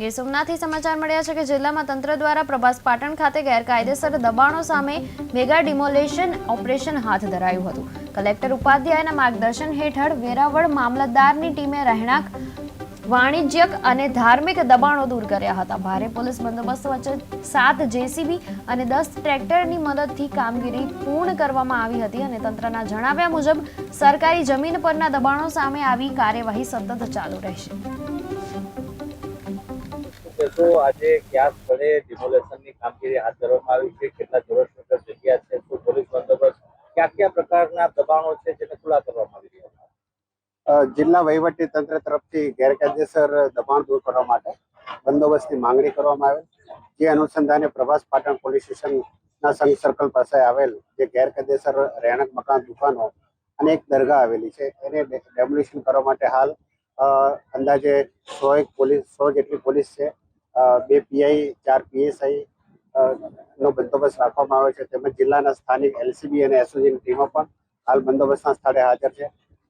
ગીર સોમનાથથી સમાચાર મળ્યા છે કે જિલ્લામાં તંત્ર દ્વારા પ્રભાસ પાટણ ખાતે ગેરકાયદેસર દબાણો સામે મેગા ડિમોલેશન ઓપરેશન હાથ ધરાયું હતું. કલેક્ટર ઉપાધ્યાયના માર્ગદર્શન હેઠળ વેરાવળ મામલતદારની ટીમે રહેણાંક, વાણિજ્યક અને ધાર્મિક દબાણો દૂર કર્યા હતા. ભારે પોલીસ બંદોબસ્ત વચ્ચે સાત જેસીબી અને દસ ટ્રેક્ટરની મદદથી કામગીરી પૂર્ણ કરવામાં આવી હતી અને તંત્રના જણાવ્યા મુજબ, સરકારી જમીન પરના દબાણો સામે આવી કાર્યવાહી સતત ચાલુ રહેશે. શું આજે કયા સ્થળે ડિમોલેશનની કામગીરી હાથ ધરવામાં આવી છે? કેટલા ચોરસ મીટર જગ્યા છે? શું પોલીસ બંદોબસ્ત કયા કયા પ્રકારના દબાણો છે જેને ખુલ્લા કરવામાં આવી રહ્યા જિલ્લા વહીવટી તંત્ર તરફથી ગેરકાયદેસર દબાણ દૂર કરવા માટે બંદોબસ્તની માંગણી કરવામાં આવેલ. જે અનુસંધાને પ્રભાસ પાટણ પોલીસ સ્ટેશનના સંઘ સર્કલ પાસે આવેલ જે ગેરકાયદેસર રહેણાંક મકાન, દુકાનો અને એક દરગાહ આવેલી છે. એને ડેમોલિશન કરવા માટે હાલ અંદાજે સો એક પોલીસ, સો જેટલી પોલીસ છે. બે પીઆઈ ચાર પીએસઆઈ નો બંદોબસ્ત રાખવામાં આવ્યો છે. તેમજ જિલ્લાના સ્થાનિક એલસીબી અને એસઓજીની ટીમો પણ હાલ બંદોબસ્તના સ્થળે હાજર છે.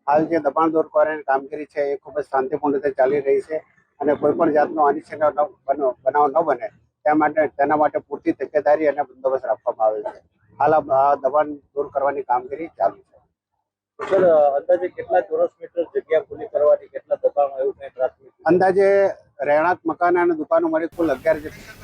હાલ જે દબાણ દૂર કરવાની કામગીરી છે એ ખૂબ જ શાંતિપૂર્ણ રીતે ચાલી રહી છે અને કોઈ પણ જાતનો અનિચ્છનીય બનાવ ન બને તે માટે તેના માટે પૂરતી તકેદારી અને બંદોબસ્ત રાખવામાં આવેલ છે. હાલ આ દબાણ દૂર કરવાની કામગીરી ચાલુ છે. સર અંદાજે કેટલા ચોરસ મીટર જગ્યા ખુલ્લી કરવાની કેટલા દબાણ એવું કંઈ પ્રાથમિક અંદાજે રહેણાંક મકાન અને દુકાનો મળી કુલ અગિયાર